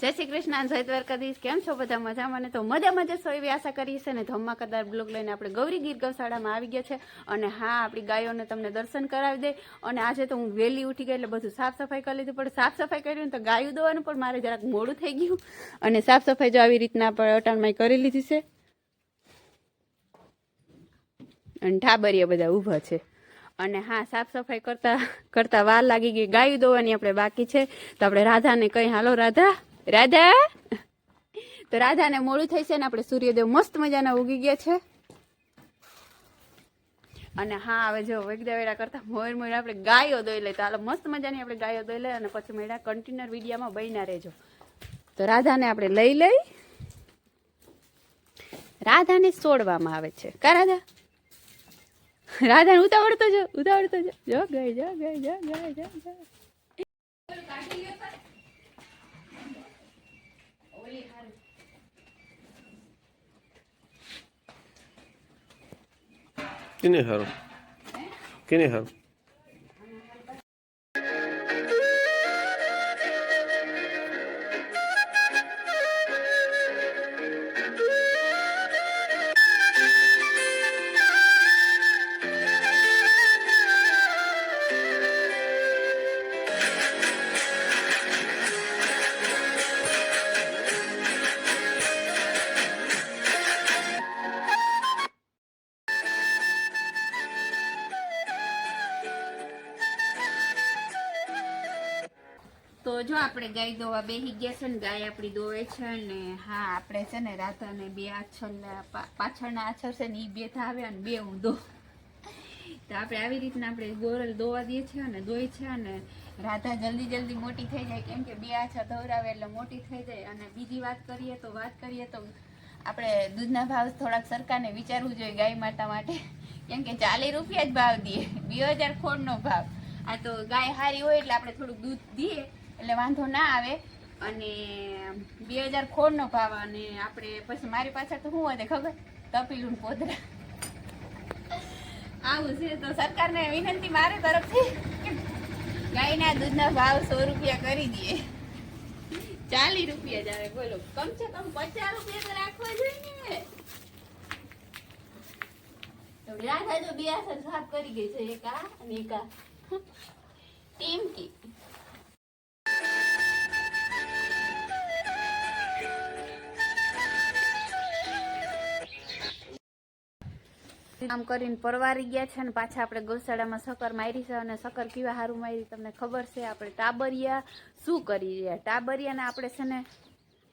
જય શ્રી કૃષ્ણ જય દ્વારકાધીશ. કેમ છો બધા મજામાં? ને તો મજા મજા છો એવી આશા કરીએ છે ને ધમાકાદાર બ્લોગ લઈને આપણે ગૌરી ગીર ગૌશાળામાં આવી ગયા છે. અને હા, આપણી ગાયોને તમને દર્શન કરાવી દે. અને આજે તો હું વહેલી ઉઠી ગઈ એટલે બધું સાફ સફાઈ કરી લીધું. પણ સાફ સફાઈ કરી તો ગાયું દોવાનું પણ મારે જરાક મોડું થઈ ગયું. અને સાફ સફાઈ જો આવી રીતના આપણે અટાણમાં કરી લીધી છે. અને ઠાબરિયા બધા ઊભા છે. અને હા, સાફ સફાઈ કરતા કરતા વાર લાગી ગઈ. ગાયું દોવાની આપણે બાકી છે. તો આપણે રાધાને કહી, હાલો, રાધા. રાધા? તો રાધાને મોડું થઈ છે ને આપણે સૂર્યદેવ મસ્ત મજાના ઉગી ગયા છે. અને હા, હવે જો વેગદા વેડા કરતા મોર મોર આપણે ગાયો દોઈ લઈ તો હાલ, મસ્ત મજાની આપણે ગાયો દોઈ લઈ અને પછી મેળા કન્ટિન્યુઅર વિડીયામાં બહીના રહેજો. તો રાધાને આપણે લઈ લઈ. રાધાને સોડવામાં આવે છે. કા રાધા? રાધાને ઉતાવળતો જો ઉતાવળતો જો. જો ગઈ જો ગઈ જો ગઈ, જો કેને હારું કેને હારું તો જો આપણે ગાય દોવા બેહી ગયા છે ને, ગાય આપણી દોવે છે ને, હા, આપણે છે ને રાધાને બે આછળના પાછળના આછળ છે ને એ બે થાવ્યા અને બે હું દો તો આપણે આવી રીતના આપણે ગોરલ દોવા દઈએ છીએ અને દોઈ છે અને રાધા જલ્દી જલ્દી મોટી થઈ જાય, કેમ કે બે આછળ ધવરાવે એટલે મોટી થઈ જાય. અને બીજી વાત કરીએ તો વાત કરીએ તો આપણે દૂધના ભાવ થોડાક સરકારને વિચારવું જોઈએ ગાય માતા માટે. કેમ કે ચાલીસ રૂપિયા જ ભાવ દઈએ, બે હજાર ખોડનો ભાવ. આ તો ગાય હારી હોય એટલે આપણે થોડુંક દૂધ દઈએ. એટલે વાંધો ના આવે. અને બે હજાર ખોડનો ભાવ અને આપણે પછી મારી પાછળ તો શું હોય ખબર? તપીલું પોદરા. આવું છે તો સરકારને વિનંતી મારી તરફથી ગાયના દૂધના ભાવ સો રૂપિયા કરી દઈએ. ચાલીસ રૂપિયા જ આવે, બોલો. કમ સે કમ પચાસ રૂપિયા તો રાખવા જોઈએ. રાધા જો બે આસર સાફ કરી ગઈ છે, એકા અને એકા ટીમકી આમ કરીને પરવારી ગયા છે અને પાછા આપણે ગૌશાળામાં સકર મારી છે અને સકર કેવા સારું મારી તમને ખબર છે. આપણે ટાબરિયા શું કરી રહ્યા? ટાબરિયાને આપણે છે ને,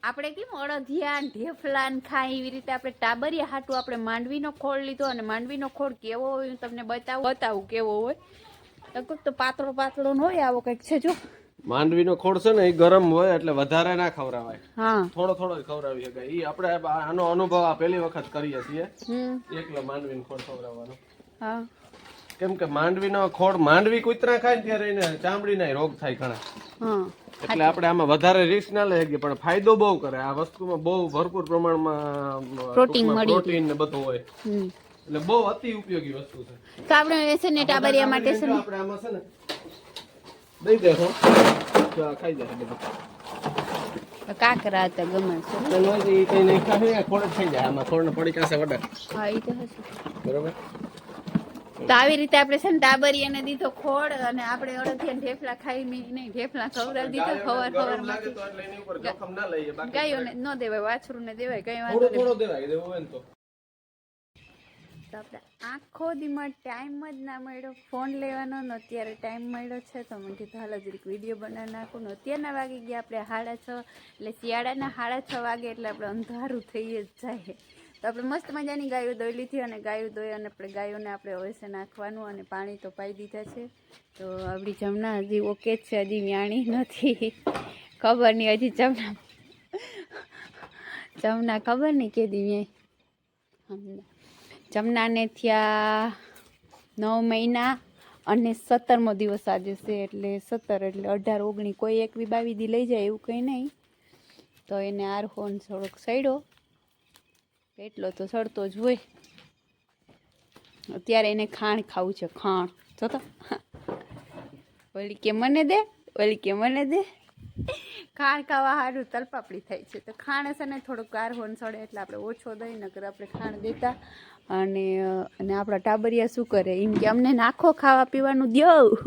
આપણે કેમ અડધિયા ઢેફલા ખાય એવી રીતે આપણે ટાબરિયા હાટું આપણે માંડવીનો ખોળ લીધો અને માંડવીનો ખોળ કેવો હોય તમને બતાવું બતાવું કેવો હોય. તો પાતળો પાતળો ન હોય, આવો કંઈક છે જો. માંડવીનો ખોળ છે ને એ ગરમ હોય એટલે વધારે ના ખવડાવાય. થોડો થોડો ખવરાવી ખવડાવી શકાય ઈ આપણે આનો અનુભવ આ પહેલી વખત કરીએ છીએ. એકલો માંડવીનો ખોળ ખવરાવવાનો કેમ કે માંડવીનો ખોળ માંડવી કૂતરા ખાય ને ત્યારે એને ચામડીના રોગ થાય ઘણા. એટલે આપણે આમાં વધારે રિસ્ક ના લઈ શકીએ પણ ફાયદો બહુ કરે. આ વસ્તુમાં બહુ ભરપૂર પ્રમાણમાં પ્રોટીન ને બધું હોય. એટલે બહુ અતિ ઉપયોગી વસ્તુ છે. તો આપણે છે ને ટાબરિયા માટે છે ને? આપણે આમાં છે ને દઈ દે હો. ખાઈ જાય બધું કાકરા હતા તો કઈ નહીં ખાય ખોડ થઈ જાય. આમાં ખોડ પડી કાશે વડે. હા એ તો હશે. બરોબર? તો આવી રીતે આપણે છે ને ટાબરિયાને દીધો ખોડ અને આપણે અડદિયા ઢેફલા ખાઈ નહીં ઢેફલા ખવડાવી દીધો ખબર ખબર ગરમ લાગે તો એટલે એની ઉપર જોખમ ના લઈએ બાકી ગાયોને ન દેવાય વાછરું ને દેવાય કઈ વાંધો થોડો થોડો દેવાય દેવું હોય ને તો આપણે આખો દીમાં ટાઈમ જ ના મળ્યો. ફોન લેવાનો ને અત્યારે ટાઈમ મળ્યો છે તો મેં કીધું, હાલો, જરીક વીડિયો બનાવી નાખું. ને અત્યારના વાગી ગયા આપણે સાડા છ, એટલે શિયાળાના સાડા છ વાગે એટલે આપણે અંધારું થઈ જ જાય. તો આપણે મસ્ત મજાની ગાયો દોઈ લીધી અને ગાયો દોઈ અને આપણે ગાયોને આપણે ઓવેસે નાખવાનું અને પાણી તો પાઈ દીધા છે. તો આપણી જમના હજી ઓકે જ છે, હજી વ્યાણી નથી. ખબર નહીં, હજી જમના જમના ખબર નહીં કે દી વ્યાય જમનાને થયા નવ મહિના અને સત્તરમો દિવસ આજે છે, એટલે સત્તર, એટલે અઢાર, ઓગણી, કોઈ એકવી બાવી દી લઈ જાય એવું કંઈ નહીં. તો એને આરહોન થોડોક સડ્યો. એટલો તો સડતો જ હોય. અત્યારે એને ખાણ ખાવું છે ખાણ જો તો ઓલી કે મને દે ઓલી કે મને દે. ખાણ ખાવા સારું તલપાપડી થાય છે. તો ખાણ હશે ને થોડુંક કાર હોન સડે એટલે આપણે ઓછો દઈ, નકર આપણે ખાણ દેતા. અને અને આપણા ટાબરિયા શું કરે? એમ કે અમને નાખો ખાવા પીવાનું દ્યો.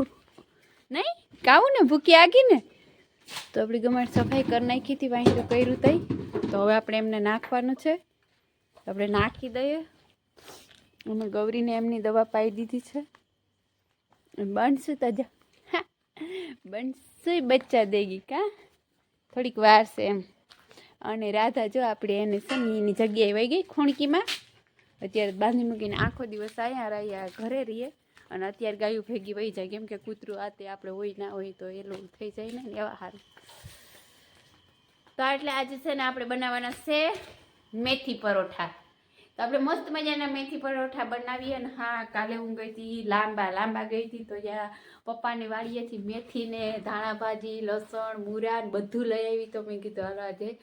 નહીં? કાવું ને? ભૂકી આગી ને? તો આપણી ગમાડ સફાઈ કરી નાખી હતી તો કર્યું તઈ. તો હવે આપણે એમને નાખવાનું છે. આપણે નાખી દઈએ. અમે ગૌરીને એમની દવા પાઈ દીધી છે. બનશું તાજા. બનશું બચ્ચા દેગી, કા? થોડીક વાર છે એમ. અને રાધા જો આપણે એને સમીની જગ્યાએ વહી ગઈ ખોણકીમાં. અત્યારે બાંધી મૂકીને આખો દિવસ અહીંયા રહ્યા, ઘરે રહીએ. અને અત્યારે ગાયું ભેગી વહી જાય, કેમ કે કૂતરું આ તે આપણે હોય ના હોય તો એલું થઈ જાય ને એવા સારું તો એટલે આજે છે ને આપણે બનાવવાના છે મેથી પરોઠા. તો આપણે મસ્ત મજાના મેથી પરોઠા બનાવીએ અને હા, કાલે હું ગઈ હતી લાંબા લાંબા ગઈ હતી તો ત્યાં પપ્પાની વાડીએથી મેથીને ધાણા ભાજી, લસણ, મૂરા બધું લઈ આવી તો મેં કીધું, હાલો આજે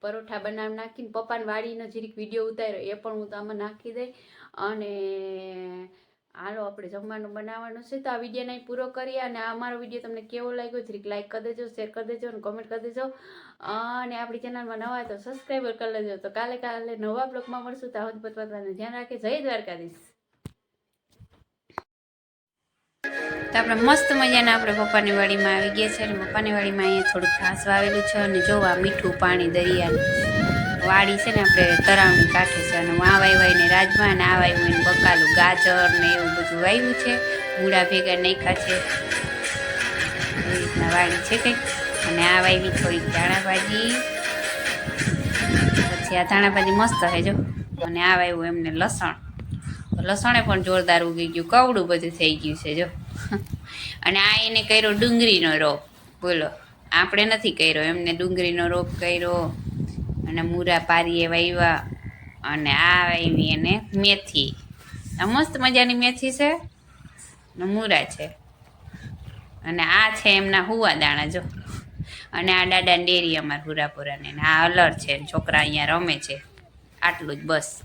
પરોઠા બનાવી નાખીને. પપ્પાની વાડીનો જરીક વીડિયો ઉતાર્યો, એ પણ હું તો આમાં નાખી દઈ. અને હાલો, આપણે જમવાનું બનાવવાનું છે તો આ વિડીયોને પૂરો કરીએ અને આ અમારો વીડિયો તમને કેવો લાગ્યો જરીક લાઇક કરી દેજો શેર કરી દેજો અને કોમેન્ટ કરી દેજો. અને આપણી ચેનલમાં નવા તો સબસ્ક્રાઈબર કરી લેજો. તો કાલે કાલે નવા બ્લોગમાં મળશું, તો હદ પતવાને ધ્યાન રાખે. જય દ્વારકાધીશ. તો આપણે મસ્ત મજાના આપણે પપ્પાની વાડીમાં આવી ગયા છે અને પપ્પાની વાડીમાં અહીંયા થોડુંક ઘાસ વાવેલું છે અને જોવા મીઠું પાણી દરિયાનું. વાડી છે ને, આપણે તરાવણી કાંઠે છે અને આ ને રાજમા અને આ વાવ્યું બકાલું ગાજર ને એવું બધું વાવ્યું છે. મૂળા ભેગા નાખ્યા છે. એવી રીતના વાડી છે કંઈક. અને આ વાવી થોડીક ધાણાભાજી પછી આ ધાણાભાજી મસ્ત છે જો. અને આ વાવ્યું એમને લસણ. લસણે પણ જોરદાર ઉગી ગયું. કવડું બધું થઈ ગયું છે જો. અને આ એને કર્યો ડુંગળીનો રોપ. બોલો. આપણે નથી કર્યો. એમને ડુંગળીનો રોપ કર્યો. અને મૂરા પારીએ વાવ્યા અને આ વાવી એને મેથી. આ મસ્ત મજાની મેથી છે ને મૂરા છે. અને આ છે એમના હુવા દાણા, જો. અને આ દાદા ડેરી અમારા હુરાપુરાને આ અલર છે છોકરા અહીંયા રમે છે. આટલું જ બસ.